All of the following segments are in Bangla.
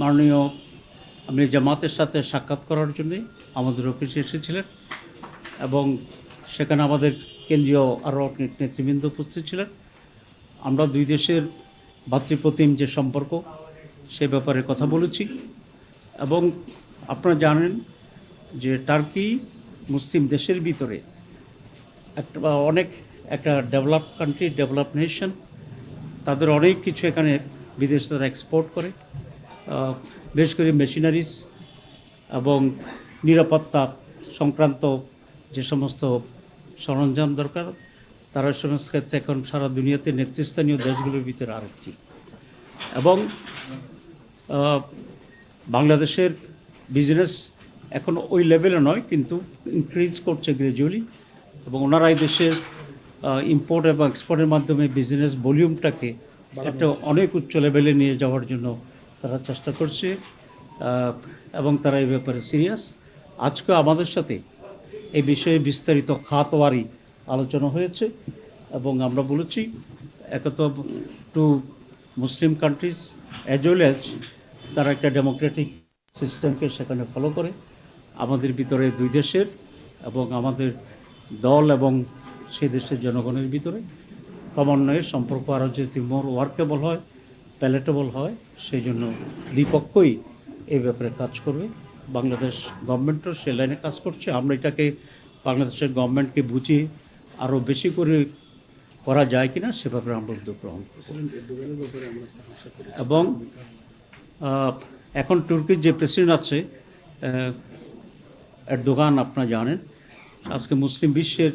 মাননীয় আমি জামাতের সাথে সাক্ষাৎ করার জন্যে আমাদের অফিসে এসেছিলেন এবং সেখানে আমাদের কেন্দ্রীয় আরও নেতৃবৃন্দ উপস্থিত ছিলেন। আমরা দুই দেশের ভাতৃপ্রতিম যে সম্পর্ক, সে ব্যাপারে কথা বলেছি এবং আপনারা জানেন যে টার্কি মুসলিম দেশের ভিতরে একটা অনেক একটা ডেভেলপ কান্ট্রি, ডেভেলপ নেশন, তাদের অনেক কিছু এখানে বিদেশে তারা এক্সপোর্ট করে। বিশেষ করে মেশিনারিজ এবং নিরাপত্তা সংক্রান্ত যে সমস্ত সরঞ্জাম দরকার তারা সমস্ত ক্ষেত্রে এখন সারা দুনিয়াতে নেতৃস্থানীয় দেশগুলোর ভিতরে আরেকটি। এবং বাংলাদেশের বিজনেস এখন ওই লেভেলে নয় কিন্তু ইনক্রিজ করছে গ্র্যাজুয়ালি এবং ওনারা এই দেশের ইম্পোর্ট এবং এক্সপোর্টের মাধ্যমে বিজনেস ভলিউমটাকে একটা অনেক উচ্চ লেভেলে নিয়ে যাওয়ার জন্য তারা চেষ্টা করছে এবং তারা এই ব্যাপারে সিরিয়াস আজকে আমাদের সাথে এই বিষয়ে বিস্তারিত খাতওয়ারি আলোচনা হয়েছে, এবং আমরা বলেছি একত to Muslim countries as well as তারা একটা ডেমোক্রেটিক সিস্টেমকে সেখানে ফলো করে। আমাদের ভিতরে দুই দেশের, এবং আমাদের দল এবং সেই দেশের জনগণের ভিতরে। ক্রমান্বয়ে সম্পর্ক আরও যদি মোর ওয়ার্কেবল হয় প্যালেটেবল হয়, সেই জন্য দ্বিপক্ষই এই ব্যাপারে কাজ করবে। বাংলাদেশ গভর্নমেন্টও সে লাইনে কাজ করছে। আমরা এটাকে বাংলাদেশের গভর্নমেন্টকে বুঝিয়ে আরও বেশি করে করা যায় কিনা সে ব্যাপারে আমরা উদ্যোগ গ্রহণ এবং এখন তুর্কির যে প্রেসিডেন্ট আছে এরদোগান আপনারা জানেন। আজকে মুসলিম বিশ্বের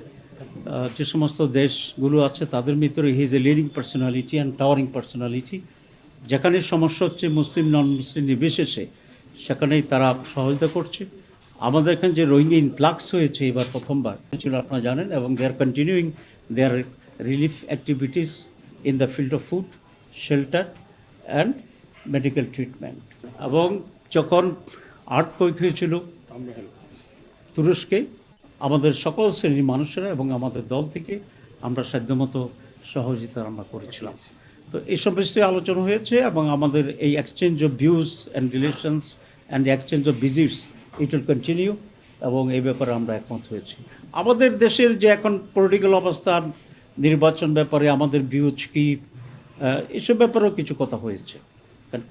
যে সমস্ত দেশগুলো আছে, তাদের ভিতরে his a leading personality and towering personality যেখানে সমস্যা হচ্ছে মুসলিম নন মুসলিম নির্বিশেষে, সেখানেই তারা সহযোগিতা করছে। আমাদের এখানে যে রোহিঙ্গা ইনফ্লাক্স হয়েছে এবার প্রথমবার ছিল আপনারা জানেন, এবং they are continuing their relief activities in the field of food shelter and medical treatment এবং যখন আর্ট কৈক হয়েছিল, তুরস্কে, আমাদের সকল শ্রেণির মানুষেরা এবং আমাদের দল থেকে আমরা সাধ্যমতো সহযোগিতা আমরা করেছিলাম। তো এইসব বিষয়ে আলোচনা হয়েছে এবং আমাদের এই exchange of views and relations and exchange of visits it will continue এবং এই ব্যাপারে আমরা একমত হয়েছি। আমাদের দেশের যে এখন পলিটিক্যাল অবস্থান নির্বাচন ব্যাপারে আমাদের ভিউজ কি এসব ব্যাপারেও কিছু কথা হয়েছে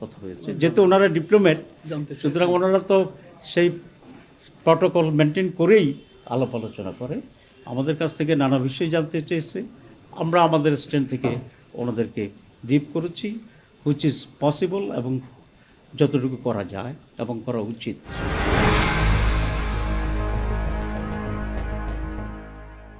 কথা হয়েছে। যেহেতু ওনারা ডিপ্লোম্যাট সুতরাং ওনারা তো সেই প্রটোকল মেনটেন করেই আলাপ আলোচনা করে। আমাদের কাছ থেকে নানা বিষয় জানতে চেয়েছে। আমরা আমাদের স্ট্যান্ড থেকে ওনাদেরকে ব্রিফ করেছি হুইচ ইজ পসিবল এবং যতটুকু করা যায় এবং করা উচিত।